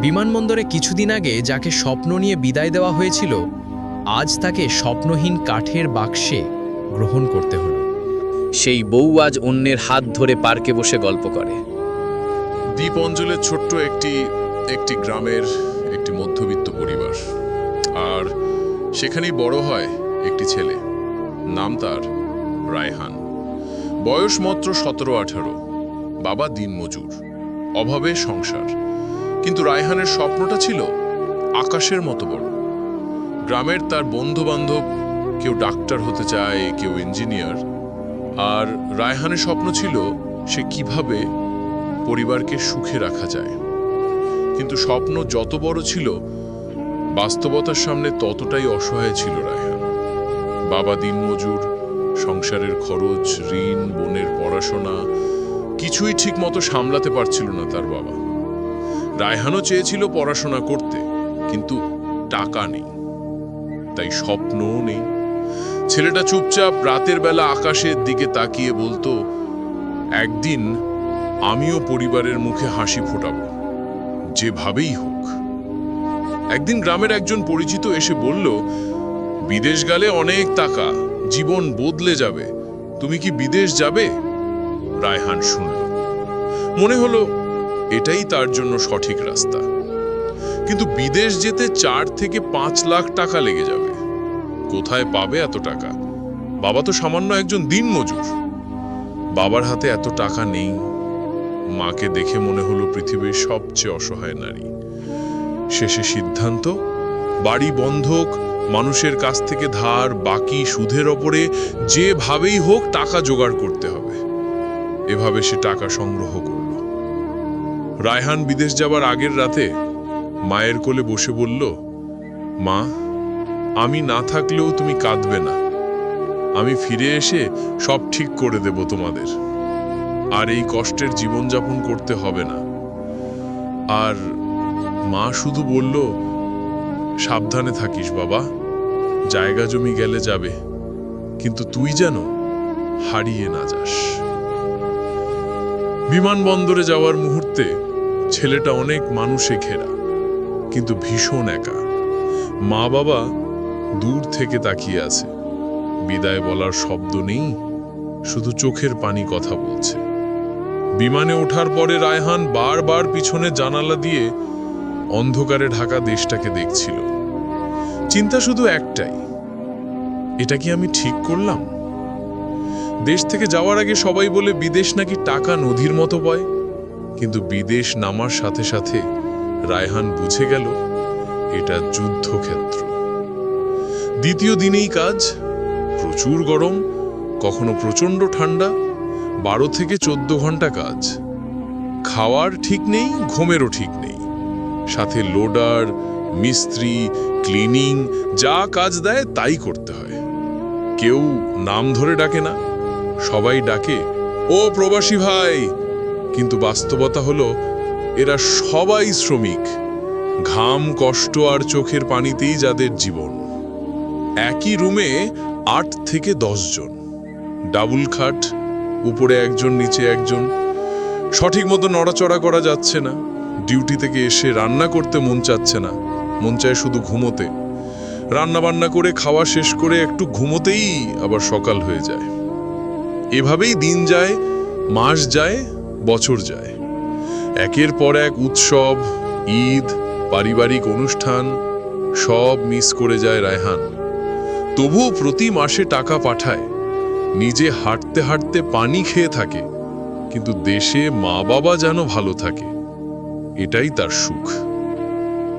বিমানবন্দরে কিছুদিন আগে যাকে স্বপ্ন নিয়ে বিদায় দেওয়া হয়েছিল, আজ তাকে স্বপ্নহীন কাঠের বাক্সে গ্রহণ করতে হলো। সেই বউ আজ অন্যের হাত ধরে পার্কে বসে গল্প করে। দ্বীপ অঞ্চলের ছোট্ট একটি একটি গ্রামের একটি মধ্যবিত্ত পরিবার। আর সেখানেই বড় হয় একটি ছেলে। নাম তার রায়হান। বয়স মাত্র সতেরো আঠারো। বাবা দিনমজুর। অভাবে সংসার। কিন্তু রায়হানের স্বপ্নটা ছিল আকাশের মতো বড়। গ্রামের তার বন্ধু বান্ধব কেউ ডাক্তার হতে চায়, কেউ ইঞ্জিনিয়ার। আর রায়হানের স্বপ্ন ছিল সে কীভাবে পরিবারকে সুখে রাখা যায়। কিন্তু স্বপ্ন যত বড় ছিল, বাস্তবতার সামনে ততটাই অসহায় ছিল রায়হান। বাবা দিনমজুর, সংসারের খরচ, ঋণ, বোনের পড়াশোনা, কিছুই ঠিক মতো সামলাতে পারছিল না তার বাবা। রায়হানও চেয়েছিল পড়াশোনা করতে, কিন্তু টাকা নেই। তাই স্বপ্নও নেই। ছেলেটা চুপচাপ রাতের বেলা আকাশের দিকে তাকিয়ে বলতো, একদিন আমিও পরিবারের মুখে হাসি ফোটাব, যেভাবেই হোক। একদিন গ্রামের একজন পরিচিত এসে বলল, বিদেশ গেলে অনেক টাকা, জীবন বদলে যাবে। তুমি কি বিদেশ যাবে? রায়হান শুনল। মনে হলো এটাই তার জন্য সঠিক রাস্তা। কিন্তু বিদেশ যেতে চার থেকে পাঁচ লাখ টাকা লেগে যাবে। কোথায় পাবে এত টাকা? বাবা তো সামান্য একজন দিনমজুর। বাবার হাতে এত টাকা নেই। মাকে দেখে মনে হলো পৃথিবীর সবচেয়ে অসহায় নারী। শেষে সিদ্ধান্ত, বাড়ি বন্ধক মানুষের কাছ থেকে ধার, বাকি সুদের ওপরে যেভাবেই হোক টাকা জোগাড় করতে হবে। এভাবে সে টাকা সংগ্রহ করল রায়হান বিদেশ যাবার আগের রাতে মায়ের কোলে বসে বলল, মা, আমি না থাকলেও তুমি কাঁদবে না। আমি ফিরে এসে সব ঠিক করে দেব তোমাদের। আর এই কষ্টের জীবনযাপন করতে হবে না। আর মা শুধু বলল, সাবধানে থাকিস বাবা, জায়গা জমি গেলে যাবে, কিন্তু তুই যেন হারিয়ে না যাস। বিমানবন্দরে যাওয়ার মুহূর্তে ছেলেটা অনেক মানুষে ঘেরা, কিন্তু ভীষণ একা। মা বাবা দূর থেকে তাকিয়ে আছে। বিদায় বলার শব্দ নেই, শুধু চোখের পানি কথা বলছে। বিমানে ওঠার পরে রায়হান বারবার পিছনে জানালা দিয়ে অন্ধকারে ঢাকা দেশটাকে দেখছিল। চিন্তা শুধু একটাই, এটা কি আমি ঠিক করলাম? দেশ থেকে যাওয়ার আগে সবাই বলে বিদেশ নাকি টাকা নদীর মতো বয়। কিন্তু বিদেশ নামার সাথে সাথে রায়হান বুঝে গেল এটা যুদ্ধক্ষেত্র। দ্বিতীয় দিনেই কাজ, প্রচুর গরম, কখনো প্রচণ্ড ঠান্ডা, বারো থেকে চোদ্দ ঘণ্টা কাজ। খাওয়ার ঠিক নেই, ঘুমেরও ঠিক নেই। সাথে লোডার, মিস্ত্রি, ক্লিনিং, যা কাজ দেয় তাই করতে হয়। কেউ নাম ধরে ডাকে না, সবাই ডাকে, ও প্রবাসী ভাই কিন্তু বাস্তবতা হলো, এরা সবাই শ্রমিক। ঘাম, কষ্ট আর চোখের পানিতেই যাদের জীবন। একই রুমে আট থেকে জন। ডাবল খাট, উপরে একজন, নিচে একজন। সঠিক মতো নড়াচড়া করা যাচ্ছে না। ডিউটি থেকে এসে রান্না করতে মন চাচ্ছে না। মন চায় শুধু ঘুমোতে। রান্না বান্না করে খাওয়া শেষ করে একটু ঘুমোতেই আবার সকাল হয়ে যায়। এভাবেই দিন যায়, মাস যায় বছর যায়। একের পর এক উৎসব, ঈদ, পারিবারিক অনুষ্ঠান, সব মিস করে যায় রায়হান। তবুও প্রতি মাসে টাকা পাঠায়। নিজে হাঁটতে হাঁটতে পানি খেয়ে থাকে, কিন্তু দেশে মা বাবা যেন ভালো থাকে, এটাই তার সুখ।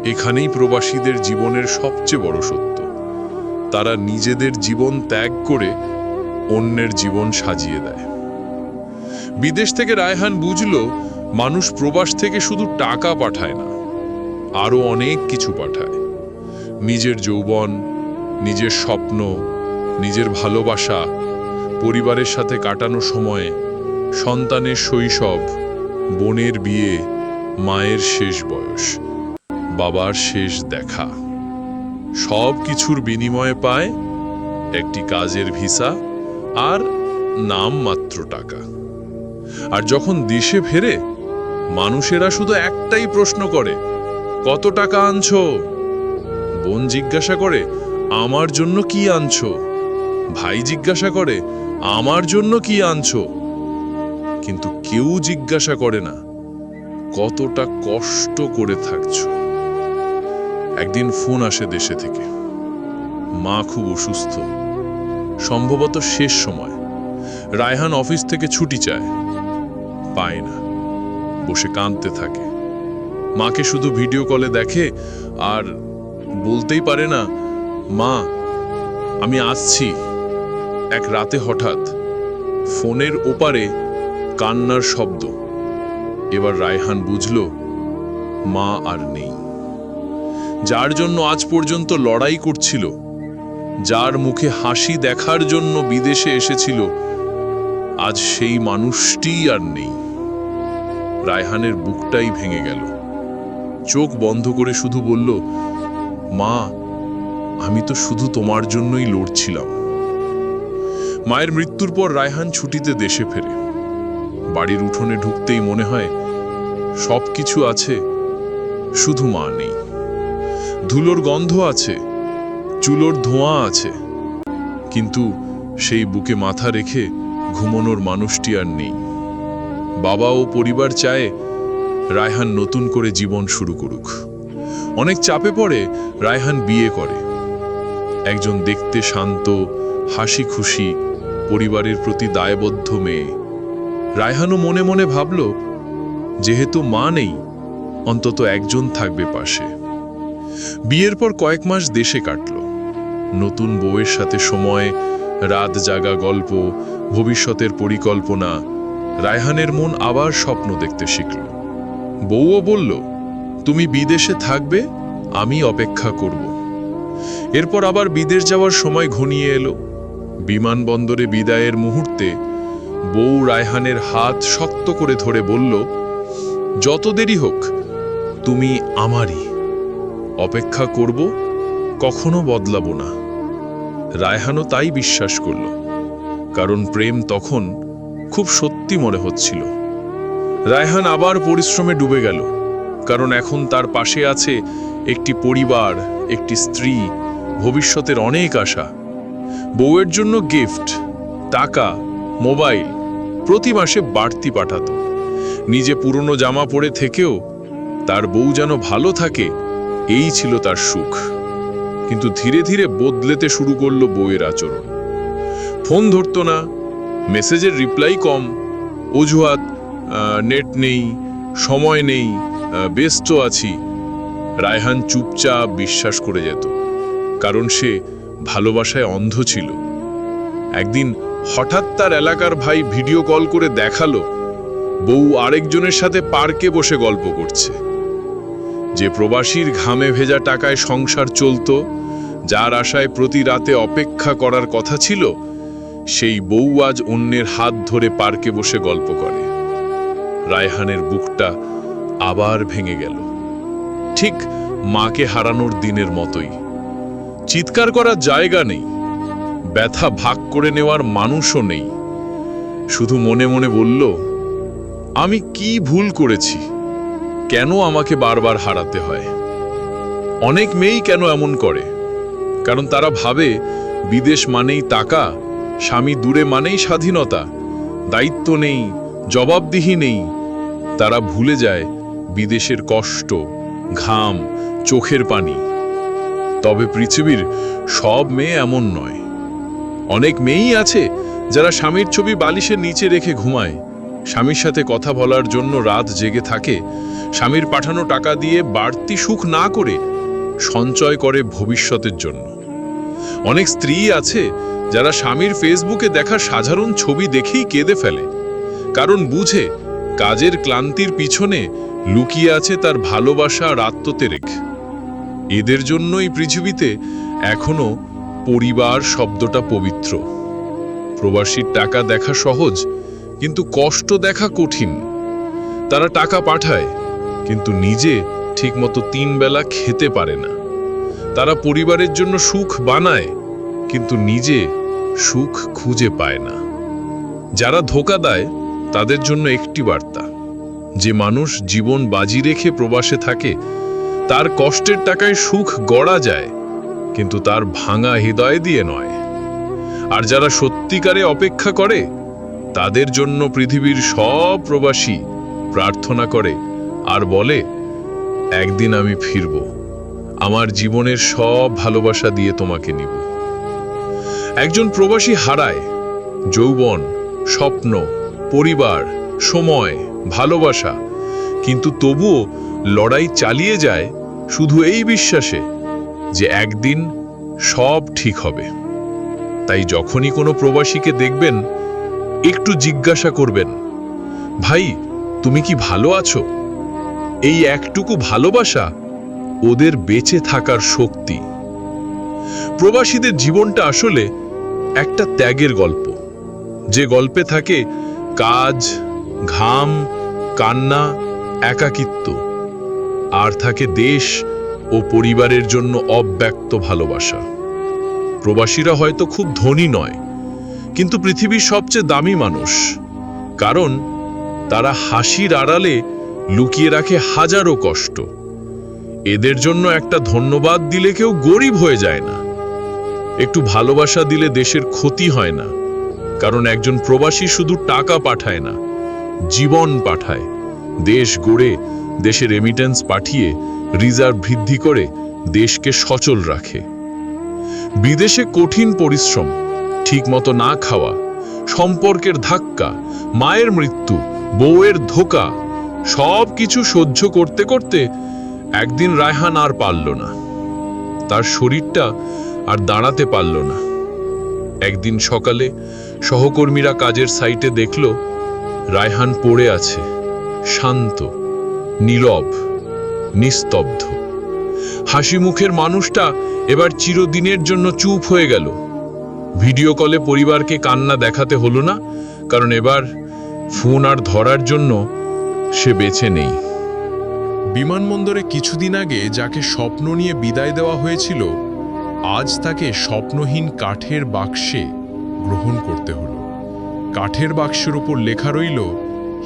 এখানেই প্রবাসীদের জীবনের সবচেয়ে বড় সত্য। তারা নিজেদের জীবন ত্যাগ করে অন্যের জীবন সাজিয়ে দেয়। বিদেশ থেকে রায়হান বুঝল, মানুষ প্রবাস থেকে শুধু টাকা পাঠায় না, আরও অনেক কিছু পাঠায়। নিজের যৌবন, নিজের স্বপ্ন, নিজের ভালোবাসা, পরিবারের সাথে কাটানো সময়, সন্তানের শৈশব, বোনের বিয়ে, মায়ের শেষ বয়স, বাবার শেষ দেখা। সব কিছুর বিনিময়ে পায় একটি কাজের ভিসা আর নাম মাত্র টাকা। আর যখন দেশে ফেরে, মানুষেরা শুধু একটাই প্রশ্ন করে, কত টাকা আনছো? বোন জিজ্ঞাসা করে, আমার জন্য কি আনছো? ভাই জিজ্ঞাসা করে, আমার জন্য কি আনছো? কিন্তু কেউ জিজ্ঞাসা করে না, কতটা কষ্ট করে থাকছ? একদিন ফোন আসে দেশে থেকে। মা খুব অসুস্থ। সম্ভবত শেষ সময়। রায়হান অফিস থেকে ছুটি চায়। পায় না। বসে কাঁদতে থাকে। মাকে শুধু ভিডিও কলে দেখে আর বলতেই পারে না, মা, আমি আসছি। এক রাতে হঠাৎ ফোনের ওপারে কান্নার শব্দ। এবার রায়হান বুঝল, মা আর নেই। যার জন্য আজ পর্যন্ত লড়াই করছিল, যার মুখে হাসি দেখার জন্য বিদেশে এসেছিল, আজ সেই মানুষটিই আর নেই। রায়হানের বুকটাই ভেঙে গেল। চোখ বন্ধ করে শুধু বলল, মা, আমি তো শুধু তোমার জন্যই লড়ছিলাম। মায়ের মৃত্যুর পর রায়হান ছুটিতে দেশে ফেরে। বাড়ির উঠোনে ঢুকতেই মনে হয় সব কিছু আছে, শুধু মা নেই। ধুলোর গন্ধ আছে, চুলোর ধোঁয়া আছে, কিন্তু সেই বুকে মাথা রেখে ঘুমনোর মানুষটি আর নেই। বাবা ও পরিবার চায় রায়হান নতুন করে জীবন শুরু করুক। অনেক চাপে পড়ে রায়হান বিয়ে করে। একজন দেখতে শান্ত হাসি খুশি পরিবারের প্রতি দায়বদ্ধ মেয়ে। রায়হানও মনে মনে ভাবল, যেহেতু মা নেই, অন্তত একজন থাকবে পাশে। বিয়ের পর কয়েক মাস দেশে কাটল। নতুন বউয়ের সাথে সময়, রাত জাগা গল্প, ভবিষ্যতের পরিকল্পনা রায়হানের মন আবার স্বপ্ন দেখতে শিখল। বউও বলল, তুমি বিদেশে থাকবে, আমি অপেক্ষা করব। এরপর আবার বিদেশ যাওয়ার সময় ঘনিয়ে এলো। বিমানবন্দরে বিদায়ের মুহূর্তে বউ রায়হানের হাত শক্ত করে ধরে বলল, যত দেরি হোক, তুমি আমারই। অপেক্ষা করব, কখনো বদলাবো না। রায়হানও তাই বিশ্বাস করল, কারণ প্রেম তখন খুব সত্যি মনে হচ্ছিল। রায়হান আবার পরিশ্রমে ডুবে গেল, কারণ এখন তার পাশে আছে একটি পরিবার, একটি স্ত্রী, ভবিষ্যতের অনেক আশা। বউয়ের জন্য গিফট, টাকা, মোবাইল প্রতি মাসে বাড়তি পাঠাতো। নিজে পুরনো জামা পরে থেকেও তার বউ যেন ভালো থাকে, এই ছিল তার সুখ। কিন্তু ধীরে ধীরে বদলেতে শুরু করল বউয়ের আচরণ। ফোন ধরতো না মেসেজের রিপ্লাই কম, অজুহাত নেট নেই, সময় নেই ব্যস্ত আছি। রায়হান চুপচাপ বিশ্বাস করে যেত, কারণ সে ভালোবাসায় অন্ধ ছিল। একদিন হঠাৎ তার এলাকার ভাই ভিডিও কল করে দেখাল, বউ আরেকজনের সাথে পার্কে বসে গল্প করছে। যে প্রবাসীর ঘামে ভেজা টাকায় সংসার চলতো, যার আশায় প্রতি রাতে অপেক্ষা করার কথা ছিল সেই বউ আজ অন্যের হাত ধরে পার্কে বসে গল্প করে। রায়হানের বুকটা আবার ভেঙে গেল। ঠিক মাকে হারানোর দিনের মতোই। চিৎকার করার জায়গা নেই। ব্যথা ভাগ করে নেওয়ার মানুষও নেই। শুধু মনে মনে বলল, আমি কি ভুল করেছি? কেন আমাকে বারবার হারাতে হয়? অনেক মেয়েই কেন এমন করে? কারণ তারা ভাবে, বিদেশ মানেই টাকা স্বামী দূরে মানেই স্বাধীনতা, দায়িত্ব নেই, জবাবদিহি নেই। তারা ভুলে যায় বিদেশের কষ্ট, ঘাম, চোখের পানি। তবে পৃথিবীর সব মেয়ে এমন নয়। অনেক মেয়েই আছে যারা স্বামীর ছবি বালিশের নিচে রেখে ঘুমায়। স্বামীর সাথে কথা বলার জন্য রাত জেগে থাকে। স্বামীর পাঠানো টাকা দিয়ে বাড়তি সুখ না করে সঞ্চয় করে ভবিষ্যতের জন্য। অনেক স্ত্রী আছে যারা স্বামীর ফেসবুকে দেখা সাধারণ ছবি দেখেই কেঁদে ফেলে। কারণ বুঝে, কাজের ক্লান্তির পিছনে লুকিয়ে আছে তার ভালোবাসা আর আত্মতেরেক। এদের জন্যই পৃথিবীতে এখনও পরিবার শব্দটা পবিত্র। প্রবাসীর টাকা দেখা সহজ, কিন্তু কষ্ট দেখা কঠিন। তারা টাকা পাঠায়, কিন্তু নিজে ঠিকমতো তিন বেলা খেতে পারে না। তারা পরিবারের জন্য সুখ বানায়, কিন্তু নিজে সুখ খুঁজে পায় না। যারা ধোকা দেয়, তাদের জন্য একটি বার্তা, যে মানুষ জীবন বাজি রেখে প্রবাসে থাকে, তার কষ্টের টাকায় সুখ গড়া যায়, কিন্তু তার ভাঙা হৃদয় দিয়ে নয়। আর যারা সত্যিকারে অপেক্ষা করে, তাদের জন্য পৃথিবীর সব প্রবাসী প্রার্থনা করে আর বলে, একদিন আমি ফিরব। আমার জীবনের সব ভালোবাসা দিয়ে তোমাকে নিব। একজন প্রবাসী হারায়। যৌবন, স্বপ্ন, পরিবার, সময়, ভালোবাসা। কিন্তু তবুও লড়াই চালিয়ে যায় শুধু এই বিশ্বাসে যে একদিন সব ঠিক হবে। তাই যখনই কোনো প্রবাসীকে দেখবেন, একটু জিজ্ঞাসা করবেন, ভাই, তুমি কি ভালো আছো? এই একটুকু ভালোবাসা ওদের বেঁচে থাকার শক্তি। প্রবাসীদের জীবনটা আসলে একটা ত্যাগের গল্প। যে গল্পে থাকে কাজ, ঘাম, কান্না, একাকিত্ব। আর থাকে দেশ ও পরিবারের জন্য অব্যক্ত ভালোবাসা। প্রবাসীরা হয়তো খুব ধনী নয়, কিন্তু পৃথিবীর সবচেয়ে দামি মানুষ। কারণ তারা হাসির আড়ালে লুকিয়ে রাখে হাজারো কষ্ট। এদের জন্য একটা ধন্যবাদ দিলে কেউ গরিব হয়ে যায় না। একটু ভালোবাসা দিলে দেশের ক্ষতি হয় না। কারণ একজন প্রবাসী শুধু টাকা পাঠায় না, জীবন পাঠায়। দেশ গড়ে দেশে রেমিটেন্স পাঠিয়ে রিজার্ভ বৃদ্ধি করে, দেশকে সচল রাখে। বিদেশে কঠিন পরিশ্রম, ঠিকমতো না খাওয়া, সম্পর্কের ধাক্কা, মায়ের মৃত্যু, বউয়ের ধোকা সব কিছু সহ্য করতে করতে একদিন রায়হান আর পারল না। তার শরীরটা আর দাঁড়াতে পারল না। একদিন সকালে সহকর্মীরা কাজের সাইটে দেখল, রায়হান পড়ে আছে, শান্ত, নীরব, নিস্তব্ধ। হাসি মুখের মানুষটা এবার চিরদিনের জন্য চুপ হয়ে গেল। ভিডিও কলে পরিবারকে কান্না দেখাতে হলো না, কারণ এবার ফোন আর ধরার জন্য সে বেছে নেই। বিমানবন্দরে কিছুদিন আগে যাকে স্বপ্ন নিয়ে বিদায় দেওয়া হয়েছিল আজ তাকে স্বপ্নহীন কাঠের বাক্সে গ্রহণ করতে হলো। কাঠের বাক্সের ওপর লেখা রইল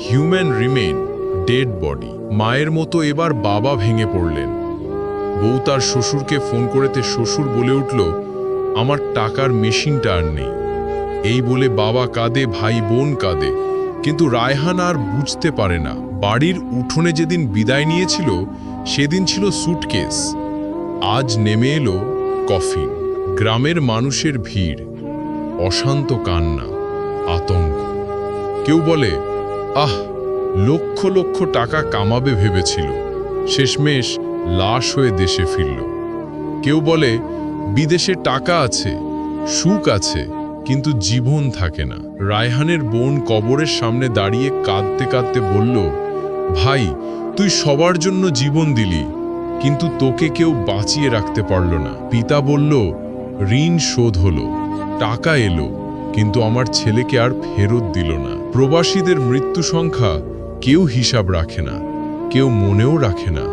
হিউম্যান রিমেন ডেড বডি মায়ের মতো এবার বাবা ভেঙে পড়লেন। বউ তার শ্বশুরকে ফোন করেতে শ্বশুর বলে উঠল, আমার টাকার মেশিনটা আর নেই। এই বলে বাবা কাঁদে, ভাই বোন কাঁদে। কিন্তু রায়হান আর বুঝতে পারে না। বাড়ির উঠোনে যেদিন বিদায় নিয়েছিল, সেদিন ছিল সুটকেস আজ নেমে এলো কফিন। গ্রামের মানুষের ভিড়, অশান্ত কান্না, আতঙ্ক। কেউ বলে, আহ, লক্ষ লক্ষ টাকা কামাবে ভেবেছিল, শেষমেশ লাশ হয়ে দেশে ফিরল। কেউ বলে, বিদেশে টাকা আছে, সুখ আছে, কিন্তু জীবন থাকে না। রায়হানের বোন কবরের সামনে দাঁড়িয়ে কাঁদতে কাঁদতে বলল, ভাই, তুই সবার জন্য জীবন দিলি কিন্তু তোকে কেউ বাঁচিয়ে রাখতে পারল না। পিতা বলল, ঋণ শোধ হলো, টাকা এলো, কিন্তু আমার ছেলেকে আর ফেরত দিল না। প্রবাসীদের মৃত্যু সংখ্যা কেউ হিসাব রাখে না, কেউ মনেও রাখে না।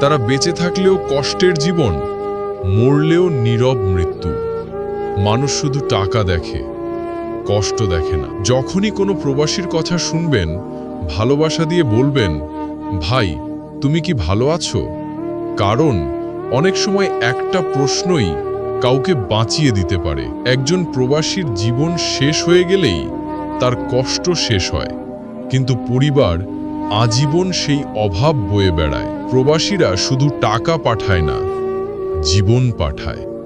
তারা বেঁচে থাকলেও কষ্টের জীবন, মরলেও নীরব মৃত্যু। মানুষ শুধু টাকা দেখে, কষ্ট দেখে না। যখনই কোনো প্রবাসীর কথা শুনবেন, ভালোবাসা দিয়ে বলবেন, ভাই, তুমি কি ভালো আছো? কারণ অনেক সময় একটা প্রশ্নই কাউকে বাঁচিয়ে দিতে পারে। একজন প্রবাসীর জীবন শেষ হয়ে গেলেই তার কষ্ট শেষ হয়। কিন্তু পরিবার আজীবন সেই অভাব বয়ে বেড়ায়। প্রবাসীরা শুধু টাকা পাঠায় না, জীবন পাঠায়।